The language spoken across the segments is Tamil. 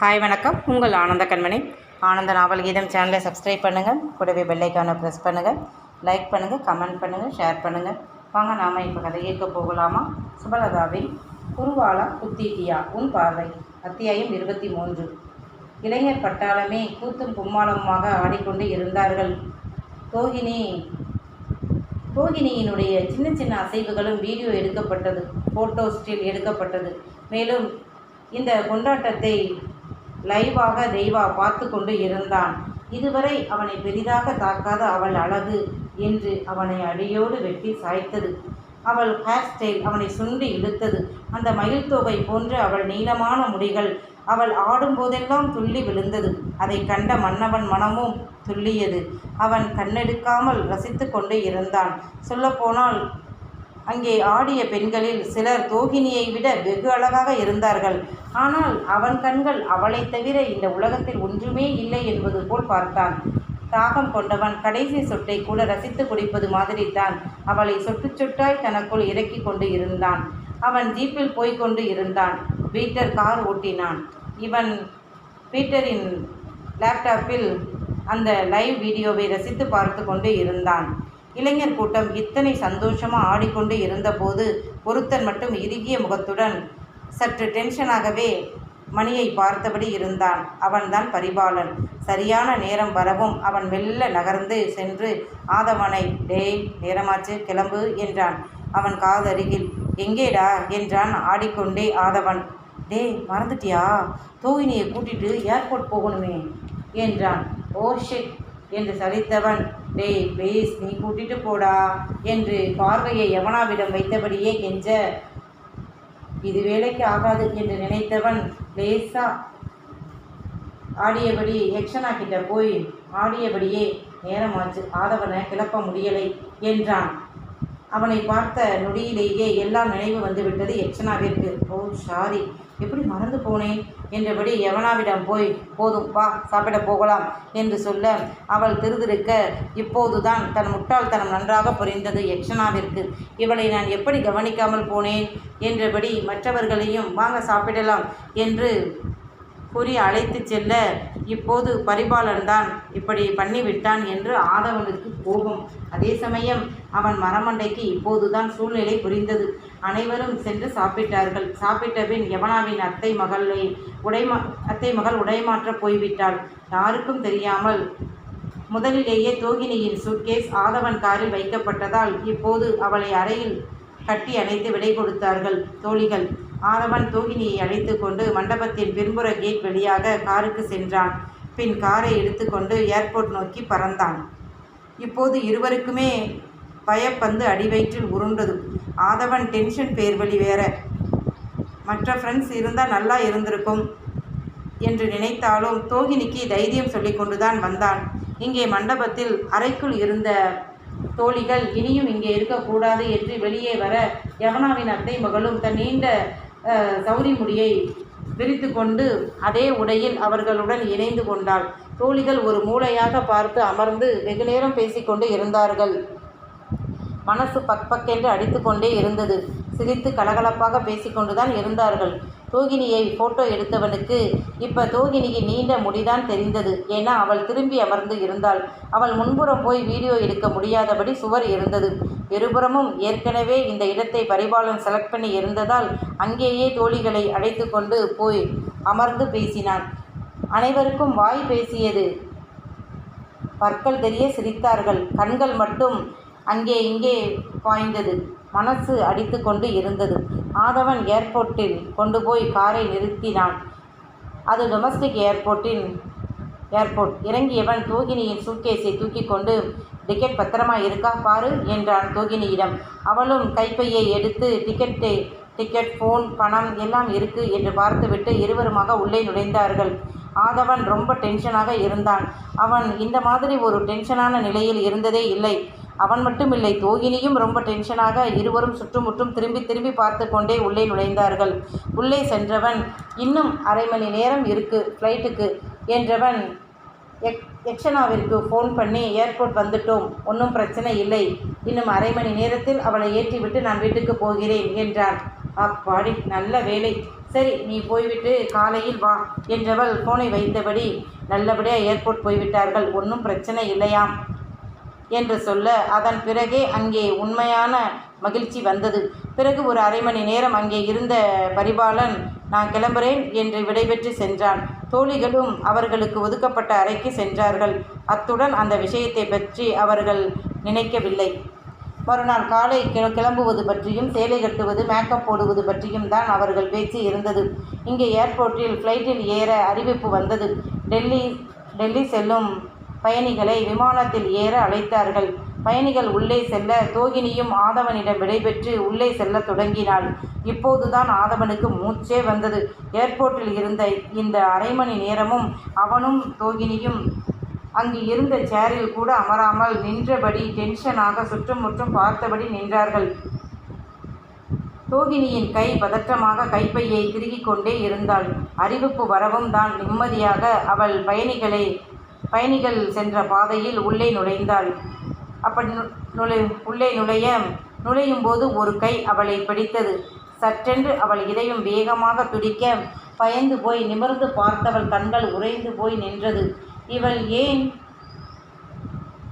ஹாய் வணக்கம். உங்கள் ஆனந்த கண்மணி. ஆனந்த நாவல் கீதம் சேனலை சப்ஸ்கிரைப் பண்ணுங்கள் கூடவே பெல்லைக்கானை ப்ரெஸ் பண்ணுங்கள் லைக் பண்ணுங்கள் கமெண்ட் பண்ணுங்கள் ஷேர் பண்ணுங்கள் வாங்க நாம் இப்போ கதை கேட்க போகலாமா? சுபலதாவின் குருவாலா குத்தீட்டியா உன் பார்வை. அத்தியாயம் இருபத்தி மூன்று. இளைஞர் பட்டாளமே கூத்தும் கும்மாளமுமாக ஆடிக்கொண்டு இருந்தார்கள். தோகினி ரோகிணியினுடைய சின்ன சின்ன அசைவுகளும் வீடியோ எடுக்கப்பட்டது ஃபோட்டோ ஸ்டில் எடுக்கப்பட்டது. மேலும் இந்த கொண்டாட்டத்தை லைவாக தெய்வா பார்த்து கொண்டு இருந்தான். இதுவரை அவனை பெரிதாக தாக்காத அவள் அழகு என்று அவனை அடியோடு வெட்டி சாய்த்தது. அவள் ஹேர் ஸ்டைல் அவனை சுண்டி இழுத்தது. அந்த மயில் தொகை போன்ற அவள் நீளமான முடிகள் அவள் ஆடும்போதெல்லாம் துள்ளி விழுந்தது. அதை கண்ட மன்னவன் மனமும் துள்ளியது. அவன் கண்ணெடுக்காமல் ரசித்து கொண்டு இருந்தான். சொல்லப்போனால் அங்கே ஆடிய பெண்களில் சிலர் தோகினியை விட வெகு அழகாக இருந்தார்கள். ஆனால் அவன் கண்கள் அவளை தவிர இந்த உலகத்தில் ஒன்றுமே இல்லை என்பது போல் பார்த்தான். தாகம் கொண்டவன் கடைசி சொட்டை கூட ரசித்து குடிப்பது மாதிரித்தான் அவளை சொட்டு சொட்டாய் தனக்குள் இறக்கி கொண்டு இருந்தான். அவன் ஜீப்பில் போய்க்கொண்டு இருந்தான். பீட்டர் கார் ஓட்டினான். இவன் பீட்டரின் லேப்டாப்பில் அந்த லைவ் வீடியோவை ரசித்து பார்த்து கொண்டு இருந்தான். இளைஞர் கூட்டம் இத்தனை சந்தோஷமாக ஆடிக்கொண்டு இருந்தபோது ஒருத்தர் மட்டும் இறுகிய முகத்துடன் சற்று டென்ஷனாகவே மணியை பார்த்தபடி இருந்தான். அவன்தான் பரிபாலன். சரியான நேரம் வரவும் அவன் மெல்ல நகர்ந்து சென்று ஆதவனை டேய் நேரமாச்சு கிளம்பு என்றான். அவன் காதருகில் எங்கேடா? என்றான் ஆடிக்கொண்டே ஆதவன். டேய் மறந்துட்டியா? தோகினியை கூட்டிட்டு ஏர்போர்ட் போகணுமே என்றான். Oh, ஓ ஷிட் என்று சலித்தவன் டேய் ப்ளீஸ் நீ கூட்டிட்டு போடா என்று பார்வையை யவனாவிடம் வைத்தபடியே கெஞ்ச. இது வேலைக்கு ஆகாது என்று நினைத்தவன் லேசா ஆடியபடி யக்ஷனா கிட்ட போய் ஆடியபடியே நேரமாச்சு ஆதவனை கிளப்ப முடியலை என்றான். அவனை பார்த்த நொடியிலேயே எல்லாம் நினைவு வந்துவிட்டது. யக்ஷனாவிற்கு ஓ சாரி எப்படி மறந்து போனேன் என்றபடி யவனாவிடம் போய் போதும் வா சாப்பிட போகலாம் என்று சொல்ல அவள் திருதிருக்க இப்போதுதான் தன் முட்டாள்தனம் நன்றாக புரிந்தது யக்ஷனாவிற்கு இவளை நான் எப்படி கவனிக்காமல் போனேன்? என்றபடி மற்றவர்களையும் வாங்க சாப்பிடலாம் என்று கூறி அழைத்து செல்ல இப்போது பரிபாலன் தான் இப்படி பண்ணிவிட்டான் என்று ஆதவனுக்கு கோபம். அதே சமயம் அவன் மரமண்டைக்கு இப்போதுதான் சூழ்நிலை புரிந்தது. அனைவரும் சென்று சாப்பிட்டார்கள். சாப்பிட்ட பின் யவனாவின் அத்தை மகளை உடைமா அத்தை மகள் உடைமாற்ற போய்விட்டாள். யாருக்கும் தெரியாமல் முதலிலேயே தோகினியின் சூட்கேஸ் ஆதவன் காரில் வைக்கப்பட்டதால் இப்போது அவளை அறையில் கட்டி அணைத்து விடை கொடுத்தார்கள். தோழிகள் ஆதவன் தோகினியை அழைத்து கொண்டு மண்டபத்தின் பின்புற கேட் வழியாக காருக்கு சென்றான். பின் காரை எடுத்துக்கொண்டு ஏர்போர்ட் நோக்கி பறந்தான். இப்போது இருவருக்குமே பயப்பந்து அடிவயிற்றில் உருண்டது. ஆதவன் டென்ஷன் பேர்வழி வேற. மற்ற ஃப்ரெண்ட்ஸ் இருந்தால் நல்லா இருந்திருக்கும் என்று நினைத்தாலும் தோகினிக்கு தைரியம் சொல்லி கொண்டுதான் வந்தான். இங்கே மண்டபத்தில் அறைக்குள் இருந்த தோழிகள் இனியும் இங்கே இருக்கக்கூடாது என்று வெளியே வர யவனாவின் அத்தை மகளும் தன் நீண்ட சௌரி முடியை விரித்து கொண்டு அதே உடையில் அவர்களுடன் இணைந்து கொண்டாள். தோழிகள் ஒரு மூளையாக பார்த்து அமர்ந்து வெகு நேரம் பேசிக்கொண்டு இருந்தார்கள். மனசு பக் பக்கென்று அடித்து கொண்டே இருந்தது. சிரித்து கலகலப்பாக பேசிக்கொண்டுதான் இருந்தார்கள். தோகினியை ஃபோட்டோ எடுத்தவனுக்கு இப்போ தோகினியின் நீண்ட முடிதான் தெரிந்தது ஏன்னா அவள் திரும்பி அமர்ந்து இருந்தாள். அவள் முன்புறம் போய் வீடியோ எடுக்க முடியாதபடி சுவர் இருந்தது. இருபுறமும் ஏற்கனவே இந்த இடத்தை பரிபாலன் செலக்ட் பண்ணி இருந்ததால் அங்கேயே தோழிகளை அழைத்து கொண்டு போய் அமர்ந்து பேசினான். அனைவருக்கும் வாய் பேசியது. பற்கள் தெரிய சிரித்தார்கள். கண்கள் மட்டும் அங்கே இங்கே பாய்ந்தது. மனசு அடித்து கொண்டு இருந்தது. ஆதவன் ஏர்போர்ட்டில் கொண்டு போய் காரை நிறுத்தினான். அது டொமஸ்டிக் ஏர்போர்ட்டின் ஏர்போர்ட் இறங்கியவன் தூகினியின் சூட்கேஸை தூக்கி கொண்டு டிக்கெட் பத்திரமா இருக்கா பாரு என்றான் தோகினியிடம். அவளும் கைப்பையை எடுத்து டிக்கெட்டை டிக்கெட் ஃபோன் பணம் எல்லாம் இருக்கு என்று பார்த்துவிட்டு இருவருமாக உள்ளே நுழைந்தார்கள். ஆதவன் ரொம்ப டென்ஷனாக இருந்தான். அவன் இந்த மாதிரி ஒரு டென்ஷனான நிலையில் இருந்ததே இல்லை. அவன் மட்டுமில்லை தோகினியும் ரொம்ப டென்ஷனாக இருவரும் சுற்றுமுற்றும் திரும்பி திரும்பி பார்த்து கொண்டே உள்ளே நுழைந்தார்கள். உள்ளே சென்றவன் இன்னும் அரை மணி நேரம் இருக்கு ஃப்ளைட்டுக்கு என்றவன் எக் யக்ஷனாவிற்கு ஃபோன் பண்ணி ஏர்போர்ட் வந்துட்டோம். ஒன்றும் பிரச்சனை இல்லை. இன்னும் அரை மணி நேரத்தில் அவளை ஏற்றிவிட்டு நான் வீட்டுக்கு போகிறேன் என்றான். அப்பாடி நல்ல வேலை. சரி நீ போய்விட்டு காலையில் வா என்றவள் ஃபோனை வைத்தபடி நல்லபடியாக ஏர்போர்ட் போய்விட்டார்கள். ஒன்றும் பிரச்சனை இல்லையாம். என்று சொல்ல அதன் பிறகே அங்கே உண்மையான மகிழ்ச்சி வந்தது. பிறகு ஒரு அரை மணி நேரம் அங்கே இருந்த பரிபாலன் நான் கிளம்புறேன் என்று விடைபெற்று சென்றான். தோழிகளும் அவர்களுக்கு ஒதுக்கப்பட்ட அறைக்கு சென்றார்கள். அத்துடன் அந்த விஷயத்தை பற்றி அவர்கள் நினைக்கவில்லை. மறுநாள் காலை கிள- கிளம்புவது பற்றியும் சேலை கட்டுவது மேக்கப் போடுவது பற்றியும் தான் அவர்கள் பேச்சு இருந்தது. இங்கே ஏர்போர்ட்டில் ஃப்ளைட்டில் ஏற அறிவிப்பு வந்தது. டெல்லி டெல்லி செல்லும் பயணிகளை விமானத்தில் ஏற அழைத்தார்கள். பயணிகள் உள்ளே செல்ல தோகினியும் ஆதவனிடம் விடைபெற்று உள்ளே செல்ல தொடங்கினாள். இப்போதுதான் ஆதவனுக்கு மூச்சே வந்தது. ஏர்போர்ட்டில் இருந்த இந்த அரை மணி நேரமும் அவனும் தோகினியும் அங்கு இருந்த சேரில் கூட அமராமல் நின்றபடி டென்ஷனாக சுற்றுமுற்றும் பார்த்தபடி நின்றார்கள். தோகினியின் கை பதற்றமாக கைப்பையை திருகிக் கொண்டே இருந்தாள். அறிவிப்பு வரவும் தான் நிம்மதியாக அவள் பயணிகளை பயணிகள் சென்ற பாதையில் உள்ளே நுழைந்தாள். அப்படி நு- நுழை உள்ளே நுழைய நுழையும் போது ஒரு கை அவளை பிடித்தது. சற்றென்று அவள் இதயம் வேகமாக துடிக்க பயந்து போய் நிமிர்ந்து பார்த்தவள் கண்கள் உறைந்து போய் நின்றது. இவள் ஏன்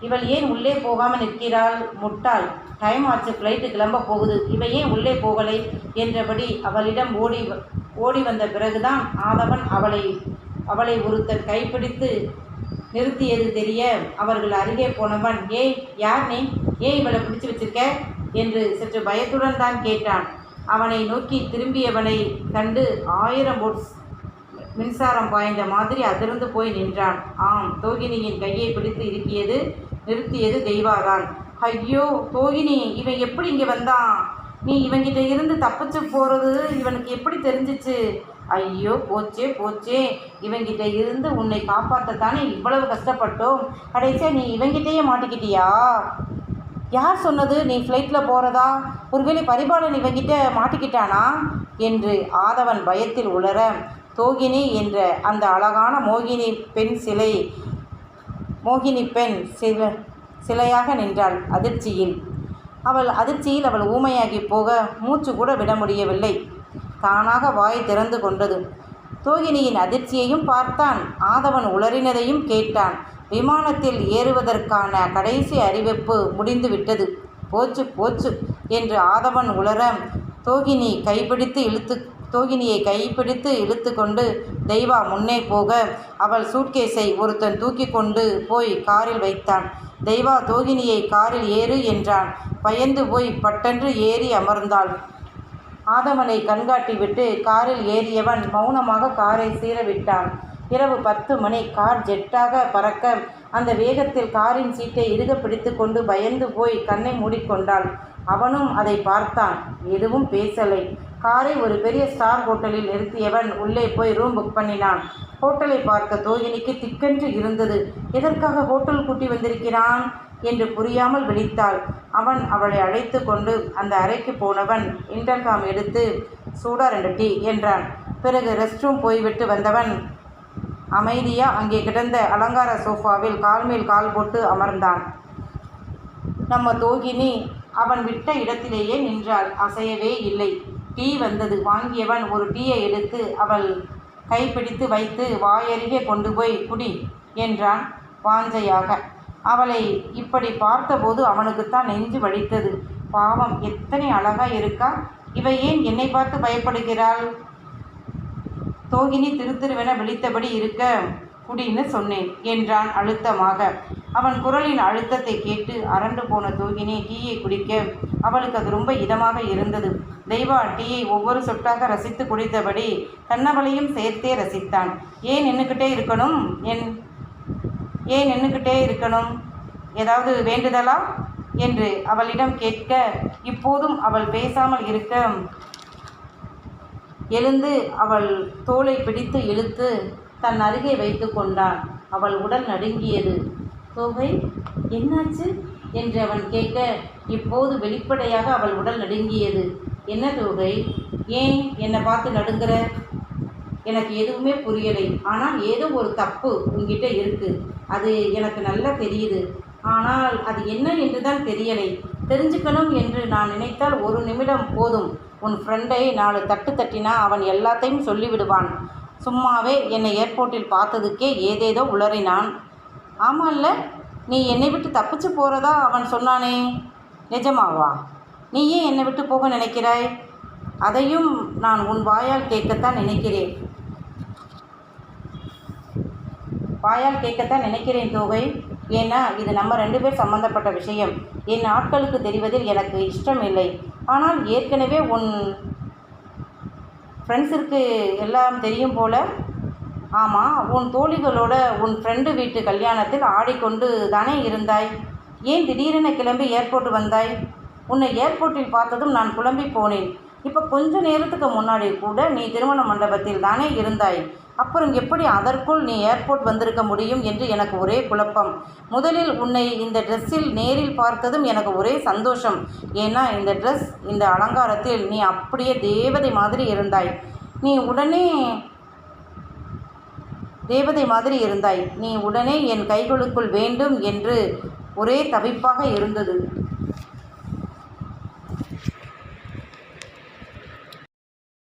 இவள் ஏன் உள்ளே போகாமல் நிற்கிறாள் முட்டாள்? டைம் ஆச்சு ஃப்ளைட்டு கிளம்ப போகுது. இவ ஏன் உள்ளே போகலை? என்றபடி அவளிடம் ஓடி வ- ஓடி வந்த பிறகுதான் ஆதவன் அவளை அவளை ஒருத்தர் கைப்பிடித்து நிறுத்தியது தெரிய அவர்கள் அருகே போனவன் ஏய் யார் நீ? ஏன் இவளை பிடிச்சு வச்சிருக்க? என்று சற்று பயத்துடன் தான் கேட்டான். அவனை நோக்கி திரும்பியவனை கண்டு ஆயிரம் போட்ஸ் மின்சாரம் பாய்ந்த மாதிரி அதிர்ந்து போய் நின்றான். ஆம் தோகினியின் கையை பிடித்து இருக்கியது நிறுத்தியது தெய்வாதான். ஐயோ தோகினி இவன் எப்படி இங்கே வந்தான்? நீ இவங்கிட்ட இருந்து தப்பிச்சு போகிறது இவனுக்கு எப்படி தெரிஞ்சிச்சு? ஐயோ போச்சே போச்சே. இவங்கிட்ட இருந்து உன்னை காப்பாற்றத்தானே இவ்வளவு கஷ்டப்பட்டோம். கடைசியாக நீ இவங்கிட்டேயே மாட்டிக்கிட்டியா? யார் சொன்னது? நீ ஃப்ளைட்டில் போகிறதா ஒருவேளை பரிபாலன் இவங்கிட்ட மாட்டிக்கிட்டானா? என்று ஆதவன் பயத்தில் உளர தோகினி என்ற அந்த அழகான மோகினி பெண் சிலை மோகினி பெண் சில சிலையாக நின்றாள் அதிர்ச்சியில். அவள் அதிர்ச்சியில் அவள் ஊமையாகி போக மூச்சு கூட விட முடியவில்லை. தானாக வாய் திறந்து கொண்டது. தோகினியின் அதிர்ச்சியையும் பார்த்தான். ஆதவன் உளறினதையும் கேட்டான். விமானத்தில் ஏறுவதற்கான கடைசி அறிவிப்பு முடிந்துவிட்டது. போச்சு போச்சு என்று ஆதவன் உளர தோகினி கைப்பிடித்து இழுத்து தோகினியை கைப்பிடித்து இழுத்து கொண்டு தெய்வா முன்னே போக. அவள் சூட்கேஸை ஒருத்தன் தூக்கி கொண்டு போய் காரில் வைத்தான். தெய்வா தோகினியை காரில் ஏறு என்றான். பயந்து போய் பட்டென்று ஏறி அமர்ந்தாள். ஆதவனை கண்காட்டிவிட்டு காரில் ஏறியவன் மௌனமாக காரை சீரவிட்டான். இரவு பத்து மணி. கார் ஜெட்டாக பறக்க அந்த வேகத்தில் காரின் சீட்டை இறுக பிடித்து கொண்டு பயந்து போய் கண்ணை மூடிக்கொண்டாள். அவனும் அதை பார்த்தான். எதுவும் பேசலை. காரை ஒரு பெரிய ஸ்டார் ஹோட்டலில் நிறுத்தியவன் உள்ளே போய் ரூம் புக் பண்ணினான். ஹோட்டலை பார்த்த தோகினிக்கு திக்கென்று இருந்தது. எதற்காக ஹோட்டல் கூட்டி வந்திருக்கிறான்? என்று புரியாமல் விழித்தாள். அவன் அவளை அழைத்து கொண்டு அந்த அறைக்கு போனவன் இன்டர்காம் எடுத்து சூடா ரெண்டு டீ என்றான். பிறகு ரெஸ்ட் ரூம் போய்விட்டு வந்தவன் அமைதியா அங்கே கிடந்த அலங்கார சோஃபாவில் கால் மேல் கால் போட்டு அமர்ந்தான். நம்ம தோகினி அவன் விட்ட இடத்திலேயே நின்றாள். அசையவே இல்லை. டீ வந்தது. வாங்கியவன் ஒரு டீயை எடுத்து அவள் கைப்பிடித்து வைத்து வாயருகே கொண்டு போய் குடி என்றான் வாஞ்சையாக. அவளை இப்படி பார்த்தபோது அவனுக்குத்தான் நெஞ்சு வலித்தது. பாவம் எத்தனை அழகா இருக்கா? இவ ஏன் என்னை பார்த்து பயப்படுகிறாள்? தோகினி திருத்திருவென விழித்தபடி இருக்க குடின்னு சொன்னேன் என்றான் அழுத்தமாக. அவன் குரலின் அழுத்தத்தை கேட்டு அரண்டு போன தோகினி டீயை குடிக்க அவளுக்கு அது ரொம்ப இதமாக இருந்தது. தெய்வா டீயை ஒவ்வொரு சொட்டாக ரசித்து குடித்தபடி தன்னவளையும் சேர்த்தே ரசித்தான். ஏன் நின்றுக்கிட்டே இருக்கணும்? என் ஏன் நின்றுக்கிட்டே இருக்கணும்? ஏதாவது வேண்டுதலா? என்று அவளிடம் கேட்க இப்போதும் அவள் பேசாமல் இருக்க. எழுந்து அவள் தோலை பிடித்து இழுத்து தன் அருகே வைத்து கொண்டான். அவள் உடல் நடுங்கியது. தோகை என்னாச்சு? என்று அவன் கேட்க இப்போது வெளிப்படையாக அவள் உடல் நடுங்கியது. என்ன தோகை? ஏன் என்னை பார்த்து நடுங்குற? எனக்கு எதுவுமே புரியலை. ஆனால் ஏதோ ஒரு தப்பு உங்ககிட்ட இருக்குது அது எனக்கு நல்லா தெரியுது. ஆனால் அது என்ன என்று தான் தெரியலை. தெரிஞ்சுக்கணும் என்று நான் நினைத்தால் ஒரு நிமிடம் போதும். உன் ஃப்ரெண்டை நாலு தட்டு தட்டினா அவன் எல்லாத்தையும் சொல்லிவிடுவான். சும்மாவே என்னை ஏர்போர்ட்டில் பார்த்ததுக்கே ஏதேதோ உளறினான். இல்லை நீ என்னை விட்டு தப்பிச்சு போகிறதா அவன் சொன்னானே? நிஜமாவா? நீ ஏன் என்னை விட்டு போக நினைக்கிறாய்? அதையும் நான் உன் வாயால் கேட்கத்தான் நினைக்கிறேன். வாயால் கேட்கத்தான் நினைக்கிறேன் தோகை ஏன்னா இது நம்ம ரெண்டு பேர் சம்மந்தப்பட்ட விஷயம். என் ஆட்களுக்கு தெரிவதில் எனக்கு இஷ்டம் இல்லை. ஆனால் ஏற்கனவே உன் ஃப்ரெண்ட்ஸிற்கு எல்லாம் தெரியும் போல ஆமாம் உன் தோழிகளோட உன் ஃப்ரெண்டு வீட்டு கல்யாணத்தில் ஆடிக்கொண்டு தானே இருந்தாய்? ஏன் திடீரென கிளம்பி ஏர்போர்ட் வந்தாய்? உன்னை ஏர்போர்ட்டில் பார்த்ததும் நான் குழம்பி போனேன். இப்போ கொஞ்ச நேரத்துக்கு முன்னாடி கூட நீ திருமண மண்டபத்தில் தானே இருந்தாய்? அப்புறம் எப்படி அதற்குள் நீ ஏர்போர்ட் வந்திருக்க முடியும் என்று எனக்கு ஒரே குழப்பம். முதலில் உன்னை இந்த ட்ரெஸ்ஸில் நேரில் பார்த்ததும் எனக்கு ஒரே சந்தோஷம். ஏன்னா இந்த ட்ரெஸ் இந்த அலங்காரத்தில் நீ அப்படியே தேவதை மாதிரி இருந்தாய். நீ உடனே தேவதை மாதிரி இருந்தாய். நீ உடனே என் கைகளுக்குள் வேண்டும் என்று ஒரே தவிப்பாக இருந்தது.